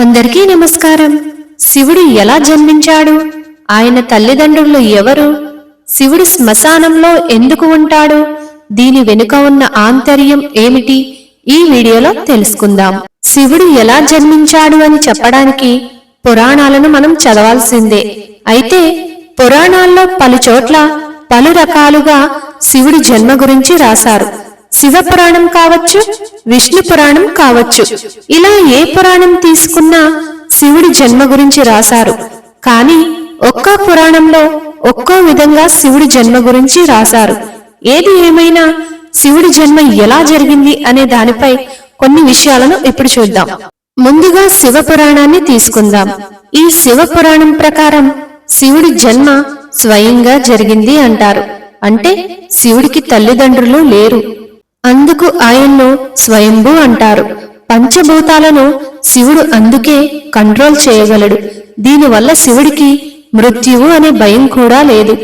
అందరికీ నమస్కారం. శివుడు ఎలా జన్మించాడు? ఆయన తల్లిదండ్రులు ఎవరు? శివుడు శ్మశానంలో ఎందుకు ఉంటాడు? దీని వెనుక ఉన్న ఆంతర్యం ఏమిటి? ఈ వీడియోలో తెలుసుకుందాం. శివుడు ఎలా జన్మించాడు అని చెప్పడానికి పురాణాలను మనం చదవాల్సిందే. అయితే పురాణాల్లో పలు చోట్ల పలు రకాలుగా శివుడి జన్మ గురించి రాశారు. శివ పురాణం కావచ్చు విష్ణు పురాణం కావచ్చు. ఇలా ఏ పురాణం తీసుకున్నా శివుడి జన్మ గురించి రాశారు. కానీ ఒక్కో పురాణంలో ఒక్కో విధంగా శివుడి జన్మ గురించి రాశారు. ఏది ఏమైనా శివుడి జన్మ ఎలా జరిగింది అనే దానిపై కొన్ని విషయాలను ఇప్పుడు చూద్దాం. ముందుగా శివ పురాణాన్ని తీసుకుందాం. ఈ శివ పురాణం ప్రకారం శివుడి జన్మ స్వయంగా జరిగింది అంటారు. అంటే శివుడికి తల్లిదండ్రులు లేరు. అందుకు ఆయన్ను స్వయంభూ అంటారు. పంచభూతాలను శివుడు అందుకే కంట్రోల్ చేయగలడు. దీనివల్ల శివుడికి మృత్యువు అనే భయం కూడా లేదు.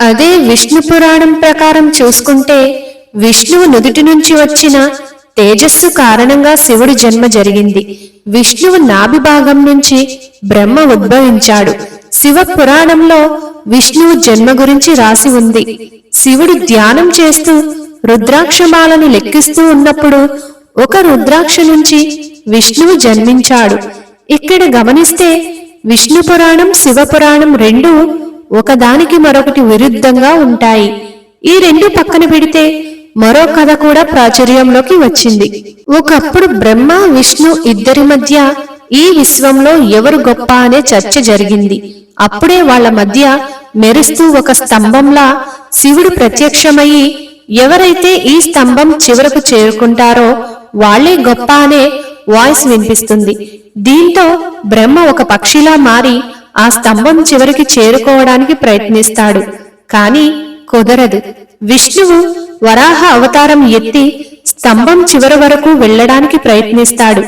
అదే విష్ణు పురాణం ప్రకారం చూసుకుంటే విష్ణువు నుదుటి నుంచి వచ్చిన తేజస్సు కారణంగా శివుడి జన్మ జరిగింది. విష్ణువు నాభి భాగం నుంచి బ్రహ్మ ఉద్భవించాడు. శివ పురాణంలో విష్ణువు జన్మ గురించి రాసి ఉంది. శివుడు ధ్యానం చేస్తూ రుద్రాక్షమాలను లెక్కిస్తూ ఉన్నప్పుడు ఒక రుద్రాక్ష నుంచి విష్ణువు జన్మించాడు. ఇక్కడ గమనిస్తే విష్ణు పురాణం శివ పురాణం రెండు ఒకదానికి మరొకటి విరుద్ధంగా ఉంటాయి. ఈ రెండు పక్కన పెడితే మరో కథ కూడా ప్రాచుర్యంలోకి వచ్చింది. ఒకప్పుడు బ్రహ్మ విష్ణు ఇద్దరి మధ్య ఈ విశ్వంలో ఎవరు గొప్ప అనే చర్చ జరిగింది. అప్పుడే వాళ్ళ మధ్య మెరుస్తూ ఒక స్తంభంలా శివుడు ప్రత్యక్షమయ్యి ఎవరైతే ఈ స్తంభం చివరకు చేరుకుంటారో వాళ్ళే గొప్ప అనే వాయిస్ వినిపిస్తుంది. దీంతో బ్రహ్మ ఒక పక్షిలా మారి ఆ స్తంభం చివరికి చేరుకోవడానికి ప్రయత్నిస్తాడు. కాని కుదరదు. విష్ణువు వరాహ అవతారం ఎత్తి స్తంభం చివరి వరకు వెళ్ళడానికి ప్రయత్నిస్తాడు.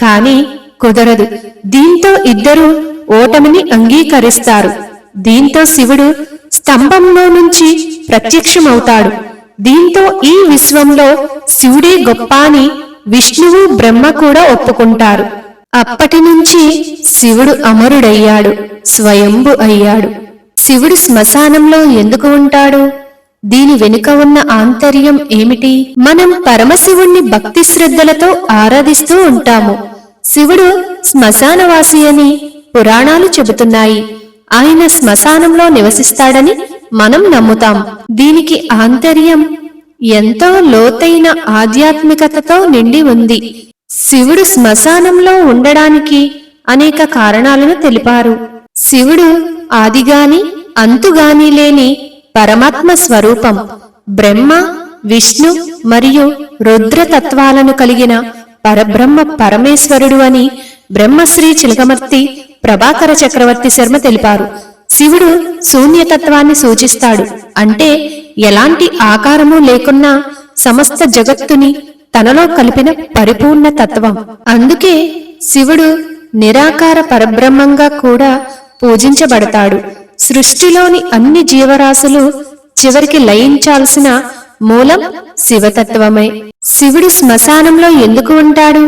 కాని కుదరదు. దీంతో ఇద్దరు ఓటమిని అంగీకరిస్తారు. దీంతో శివుడు స్తంభంలో నుంచి ప్రత్యక్షమవుతాడు. దీంతో ఈ విశ్వంలో శివుడే గొప్ప అని విష్ణువు బ్రహ్మ కూడా ఒప్పుకుంటారు. అప్పటి నుంచి శివుడు అమరుడయ్యాడు స్వయంభు అయ్యాడు. శివుడు శ్మశానంలో ఎందుకు ఉంటాడు? దీని వెనుక ఉన్న ఆంతర్యం ఏమిటి? మనం పరమశివుణ్ణి భక్తి శ్రద్ధలతో ఆరాధిస్తూ ఉంటాము. శివుడు శ్మశానవాసి అని పురాణాలు చెబుతున్నాయి. ఆయన శ్మశానంలో నివసిస్తాడని మనం నమ్ముతాం. దీనికి ఆంతర్యం ఎంతో లోతైన ఆధ్యాత్మికతతో నిండి ఉంది. శివుడు శ్మశానంలో ఉండడానికి అనేక కారణాలను తెలిపారు. శివుడు ఆదిగాని అంతుగాని లేని పరమాత్మ స్వరూపం బ్రహ్మ విష్ణు మరియు రుద్ర తత్వాలను కలిగిన పరబ్రహ్మ పరమేశ్వరుడు అని బ్రహ్మశ్రీ చిలకమర్తి ప్రభాకర చక్రవర్తి శర్మ తెలిపారు. శివుడు శూన్యతత్వాన్ని సూచిస్తాడు. అంటే ఎలాంటి ఆకారము లేకున్నా సమస్త జగత్తుని తనలో కలిపిన పరిపూర్ణ తత్వం. అందుకే శివుడు నిరాకార పరబ్రహ్మంగా కూడా పూజించబడతాడు. సృష్టిలోని అన్ని జీవరాశులు చివరికి లయించాల్సిన మూలం శివతత్వమే. శివుడు శ్మశానంలో ఎందుకు ఉంటాడు?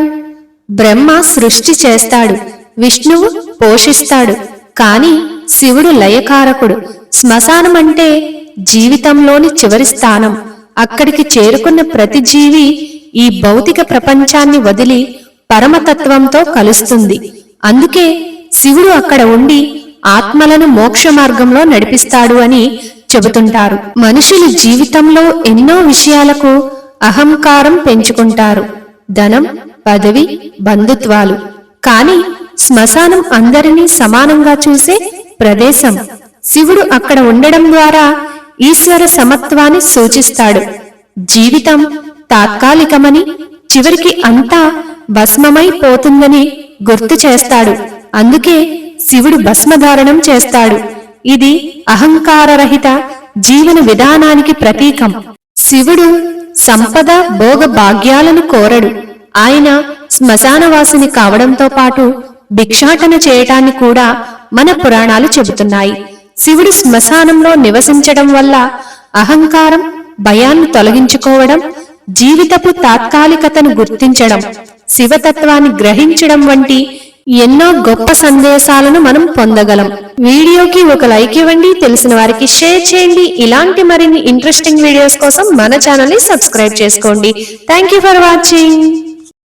బ్రహ్మ సృష్టి చేస్తాడు. విష్ణువు పోషిస్తాడు. కాని శివుడు లయకారకుడు. శ్మశానం అంటే జీవితంలోని చివరి స్థానం. అక్కడికి చేరుకున్న ప్రతి జీవి ఈ భౌతిక ప్రపంచాన్ని వదిలి పరమతత్వంతో కలుస్తుంది. అందుకే శివుడు అక్కడ ఉండి ఆత్మలను మోక్ష మార్గంలో నడిపిస్తాడు అని చెబుతుంటారు. మనుషులు జీవితంలో ఎన్నో విషయాలకు అహంకారం పెంచుకుంటారు. ధనం పదవి బంధుత్వాలు. కాని శ్మశానం అందరినీ సమానంగా చూసే ప్రదేశం. శివుడు అక్కడ ఉండడం ద్వారా ఈశ్వర సమత్వాన్ని సూచిస్తాడు. జీవితం తాత్కాలికమని చివరికి అంతా భస్మమైపోతుందని గుర్తు చేస్తాడు. అందుకే శివుడు భస్మధారణం చేస్తాడు. ఇది అహంకారరహిత జీవన విధానానికి ప్రతీకం. శివుడు సంపద భోగ భాగ్యాలను కోరడు. ఆయన శ్మశానవాసిని కావడంతో పాటు భిక్షాటన చేయటాన్ని కూడా మన పురాణాలు చెబుతున్నాయి. శివుడు శ్మశానంలో నివసించడం వల్ల అహంకారం భయాన్ని తొలగించుకోవడం జీవితపు తాత్కాలికతను గుర్తించడం శివతత్వాన్ని గ్రహించడం వంటి ఎన్నో గొప్ప సందేశాలను మనం పొందగలం. వీడియోకి ఒక లైక్ ఇవ్వండి. తెలిసిన వారికి షేర్ చేయండి. ఇలాంటి మరిన్ని ఇంట్రెస్టింగ్ వీడియోస్ కోసం మన ఛానల్ని సబ్స్క్రైబ్ చేసుకోండి. Thank you for watching